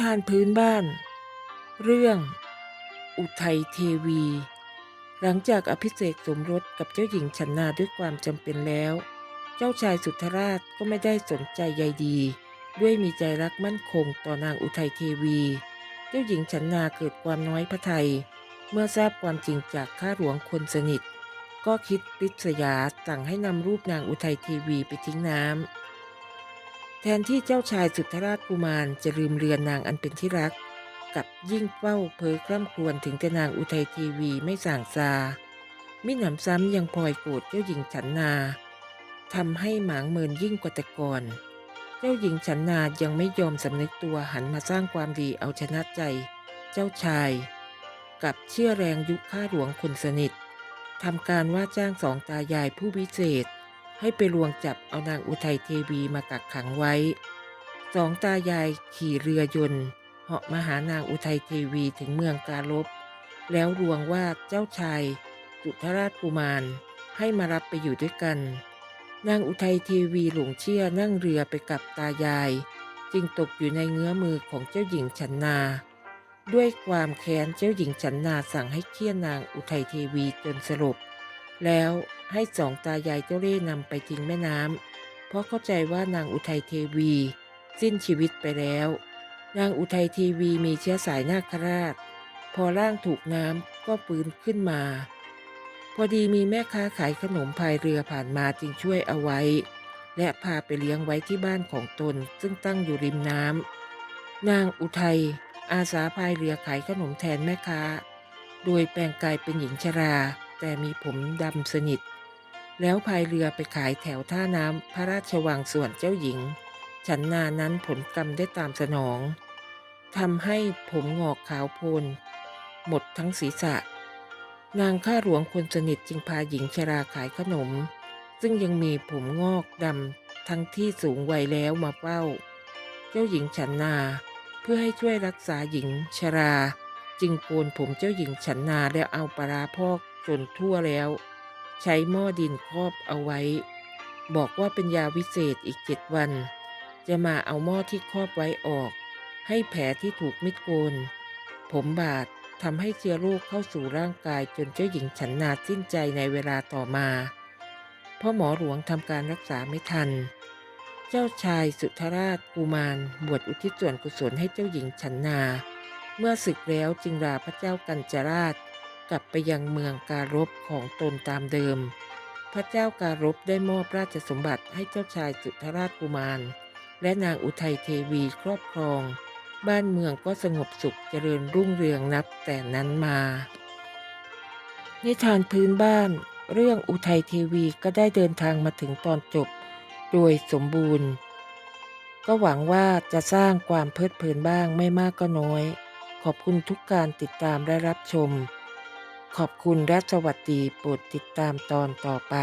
ทานพื้นบ้าน เรื่อง อุทัยเทวี หลังจากอภิเษกสมรสกับเจ้าหญิงฉันนาด้วยความจำเป็นแล้ว เจ้าชายสุทธราชก็ไม่ได้สนใจใยดี ด้วยมีใจรักมั่นคงต่อนางอุทัยเทวี เจ้าหญิงฉันนาเกิดความน้อยพระทัยเมื่อทราบความจริงจากข้าหลวงคนสนิท ก็คิดริษยาสั่งให้นำรูปนางอุทัยเทวีไปทิ้งน้ำ แทนที่เจ้าชายสุทธราชกุมารจะลืมเรือนนางอันเป็นที่รัก กับยิ่งเฝ้าเพ้อคร่ำครวญถึงแต่นางอุทัยทีวีไม่ส่างซามิหนำซ้ำยังพลอยโกรธเจ้าหญิงฉันนาทำให้หมางเมินยิ่งกว่าแต่ก่อน เจ้าหญิงฉันนายังไม่ยอมสำนึกตัวหันมาสร้างความดีเอาชนะใจ เจ้าชาย กับเชื่อแรงยุคข้าหลวงคนสนิททำการว่าจ้างสองตายายผู้วิเศษ ให้ไปลวงจับเอานางอุทัยเทวีมากักขังไว้ สองตายายขี่เรือยนต์เหาะมาหานางอุทัยเทวีถึงเมืองกาลบ แล้วลวงว่าเจ้าชายสุทธราชกุมารให้มารับไปอยู่ด้วยกัน นางอุทัยเทวีหลงเชื่อนั่งเรือไปกับตายาย จึงตกอยู่ในเงื้อมือของเจ้าหญิงฉันนา ด้วยความแค้นเจ้าหญิงฉันนาสั่งให้เคี่ยนนางอุทัยเทวีจนสลบแล้ว ให้สองตายายเจ้าเล่ห์นำไปทิ้งแม่น้ำเพราะเข้าใจว่านางอุทัยเทวี สิ้นชีวิตไปแล้ว นางอุทัยเทวีมีเชื้อสายนาคราช พอร่างถูกน้ำก็ฟื้นขึ้นมา พอดีมีแม่ค้าขายขนมพายเรือผ่านมาจึงช่วยเอาไว้ และพาไปเลี้ยงไว้ที่บ้านของตน ซึ่งตั้งอยู่ริมน้ำนางอุทัยอาสาพายเรือขายขนมแทนแม่ค้า โดยแปลงกายเป็นหญิงชรา แต่มีผมดำสนิท แล้วพายเรือไปขายแถวท่าน้ำพระราชวังส่วนเจ้าหญิง ฉันนานั้นผลกรรมได้ตามสนองทำให้ผมงอกขาวโพลนหมดทั้งศีรษะ นางข้าหลวงคนสนิทจึงพาหญิงชราขายขนม ซึ่งยังมีผมงอกดำทั้งที่สูงวัยแล้วมาเฝ้า เจ้าหญิงฉันนาเพื่อให้ช่วยรักษาหญิงชรา จึงโกนผมเจ้าหญิงฉันนาแล้วเอาปลาพอกจนทั่วแล้ว ใช้หม้อดินครอบเอาไว้ บอกว่าเป็นยาวิเศษอีกเจ็ดวัน จะมาเอาหม้อที่ครอบไว้ออก ให้แผลที่ถูกมิดโกน ผมบาดทำให้เชื้อโรคเข้าสู่ร่างกายจนเจ้าหญิงฉันนาสิ้นใจในเวลาต่อมาพราะหมอหลวงทำการรักษาไม่ทัน เจ้าชายสุทธราชกุมารบวชอุทิศส่วนกุศลให้เจ้าหญิงฉันนา เมื่อศึกแล้วจึงลาพระเจ้ากัญจราช กลับไปยังเมืองการบของตนตามเดิม พระเจ้าการบได้มอบราชสมบัติให้เจ้าชายสุทธราชกุมาร และนางอุทัยเทวีครอบครอง บ้านเมืองก็สงบสุขเจริญรุ่งเรืองนับแต่นั้นมา นิทานพื้นบ้านเรื่องอุทัยเทวีก็ได้เดินทางมาถึงตอนจบ โดยสมบูรณ์ ก็หวังว่าจะสร้างความเพลิดเพลินบ้างไม่มากก็น้อย ขอบคุณทุกการติดตามและรับชม ขอบคุณและสวัสดีโปรดติดตามตอนต่อไป